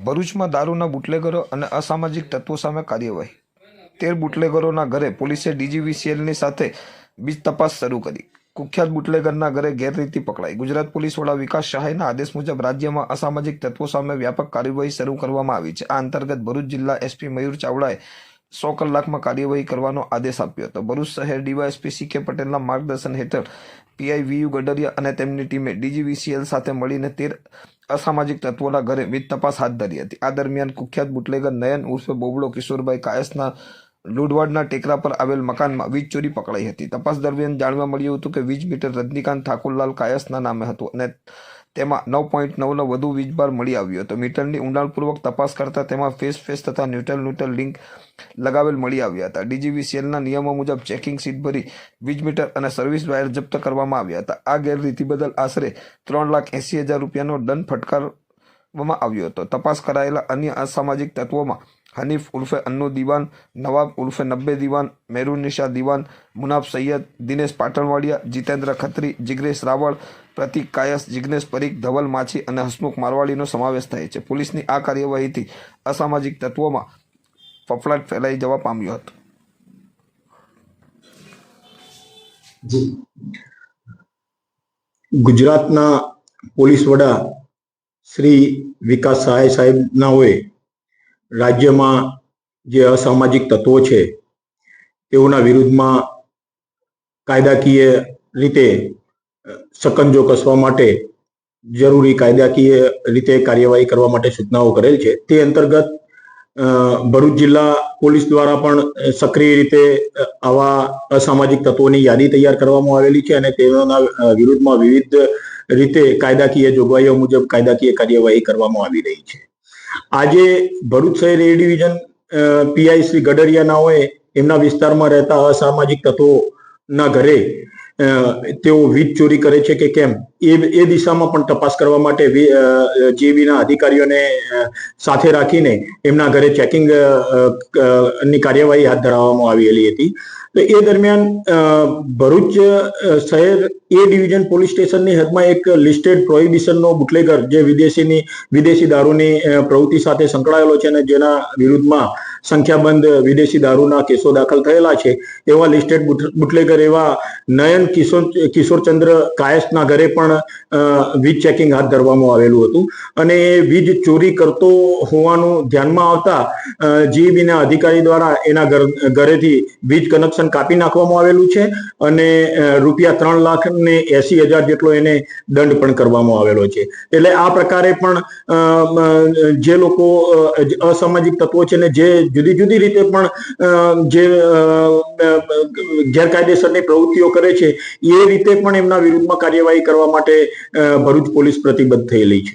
ભરૂચમાં દારૂના બુટલેગરો અને અસામાજિક તત્વો સામે કાર્યવાહી. તેર બુટલેગરોના ઘરે પોલીસે ડીજીવીસીએલની સાથે બીજ તપાસ શરૂ કરી. કુખ્યાત બુટલેગરના ઘરે ગેરરીતિ પકડાઈ. ગુજરાત પોલીસ વડા વિકાસ સહાયના આદેશ મુજબ રાજ્યમાં અસામાજિક તત્વો સામે વ્યાપક કાર્યવાહી શરૂ કરવામાં આવી છે. આ અંતર્ગત ભરૂચ જિલ્લા એસપી મયુર ચાવડાએ સો કલાકમાં કાર્યવાહી કરવાનો આદેશ આપ્યો હતો. ભરૂચ શહેર ડીવાયએસપી સી કે પટેલના માર્ગદર્શન હેઠળ પીઆઈ વીયુ ગડરિયા અને તેમની ટીમે ડીજીવીસીએલ સાથે મળીને તેર અસામાજિક તત્વોના ઘરે વીજ તપાસ હાથ ધરી હતી. આ દરમિયાન કુખ્યાત બુટલેગર નયન ઉર્ફે બોબડો કિશોરભાઈ કાયસના લુડવાડના ટેકરા પર આવેલ મકાનમાં વીજ ચોરી પકડાઈ હતી. તપાસ દરમિયાન જાણવા મળ્યું હતું કે વીજ મીટર રજનીકાંત ઠાકોરલાલ કાયસના નામે હતું અને તેમાં નવ પોઈન્ટ નવનો વધુ વીજભાર મળી આવ્યો હતો. મીટરની ઊંડાણપૂર્વક તપાસ કરતા તેમાં ફેસ ફેસ તથા ન્યુટ્રલ ન્યુટ્રલ લિંક લગાવેલ મળી આવ્યા હતા. ડીજીવીસીએલના નિયમો મુજબ ચેકિંગ સીટ ભરી વીજ મીટર અને સર્વિસ વાયર જપ્ત કરવામાં આવ્યા હતા. આ ગેરરીતિ બદલ આશરે ત્રણ લાખ એંસી હજાર રૂપિયાનો દંડ ફટકારવામાં આવ્યો હતો. તપાસ કરાયેલા અન્ય અસામાજિક તત્વોમાં હનીફ ઉર્ફે અન્નુ દિવાન, નવાબ ઉર્ફે નબ્બે દિવાન મેરુનિશા દિવાન, મુનાફ સૈયદ, દિનેશ પાટણવાડિયા, જીતેન્દ્ર ખત્રી, જિગ્નેશ રાવળ, પ્રતિક કાયસ, જિગ્નેશ પરીખ, ધવલ માછી અને હસમુખ મારવાડીનો સમાવેશ થાય છે. પોલીસની આ કાર્યવાહીથી અસામાજિક તત્વોમાં ફફડાટ ફેલાઈ જવા પામ્યો હતો. ગુજરાતના પોલીસ વડા શ્રી વિકાસ સહાય સાહેબનાઓએ રાજ્યમાં જે અસામાજિક તત્વો છે, તેઓના વિરુદ્ધમાં કાયદાકીય રીતે સકંજો કસવા માટે જરૂરી કાયદાકીય રીતે કાર્યવાહી કરવા માટે સૂચનાઓ કરેલ છે. તે અંતર્ગત ભરૂચ જિલ્લા પોલીસ દ્વારા પણ સક્રિય રીતે આવા અસામાજિક તત્વોની યાદી તૈયાર કરવામાં આવેલી છે અને તેઓના વિરુદ્ધમાં વિવિધ રીતે કાયદાકીય જોગવાઈઓ મુજબ કાયદાકીય કાર્યવાહી કરવામાં આવી રહી છે. આજે ભરૂચ શહેર A division PI Shri Gadariya હોય એમના વિસ્તારમાં રહેતા અસામાજિક તત્વોના ઘરે તેઓ વીજ ચોરી કરે છે કે કેમ? એ એ દિશામાં પણ તપાસ કરવા માટે જીબીના અધિકારીઓને સાથે રાખીને એમના ઘરે ચેકિંગની કાર્યવાહી હાથ ધરવામાં આવેલી હતી. તો એ દરમિયાન ભરૂચ શહેર એ ડિવિઝન પોલીસ સ્ટેશનની હદમાં એક લિસ્ટેડ પ્રોહિબિશનનો બુટલેગર જે વિદેશીની, વિદેશી દારૂની પ્રવૃત્તિ સાથે સંકળાયેલો છે અને જેના વિરુદ્ધમાં સંખ્યાબંધ વિદેશી દારૂના કેસો દાખલ થયેલા છે. એવા લિસ્ટેડ બુટલેગર એવા નયન કિશોર, કિશોરચંદ્ર કાયસના ઘરે પણ વીજ ચેકિંગ હાથ ધરવામાં આવેલું હતું. અને એ વીજ ચોરી કરતો હોવાનું ધ્યાનમાં આવતા જીબીના અધિકારી દ્વારા એના ઘર, ઘરેથી વીજ કનેક્શન કાપી નાખવામાં આવેલું છે અને રૂપિયા ત્રણ લાખ ને એસી હજાર જેટલો એને દંડ પણ કરવામાં આવેલો છે. એટલે આ પ્રકારે પણ જે લોકો અસામાજિક તત્વો છે ને જે જુદી જુદી રીતે પણ જે ગેરકાયદેસરની પ્રવૃત્તિઓ કરે છે, એ રીતે પણ એમના વિરુદ્ધમાં કાર્યવાહી કરવા માટે ભરૂચ પોલીસ પ્રતિબદ્ધ થયેલી છે.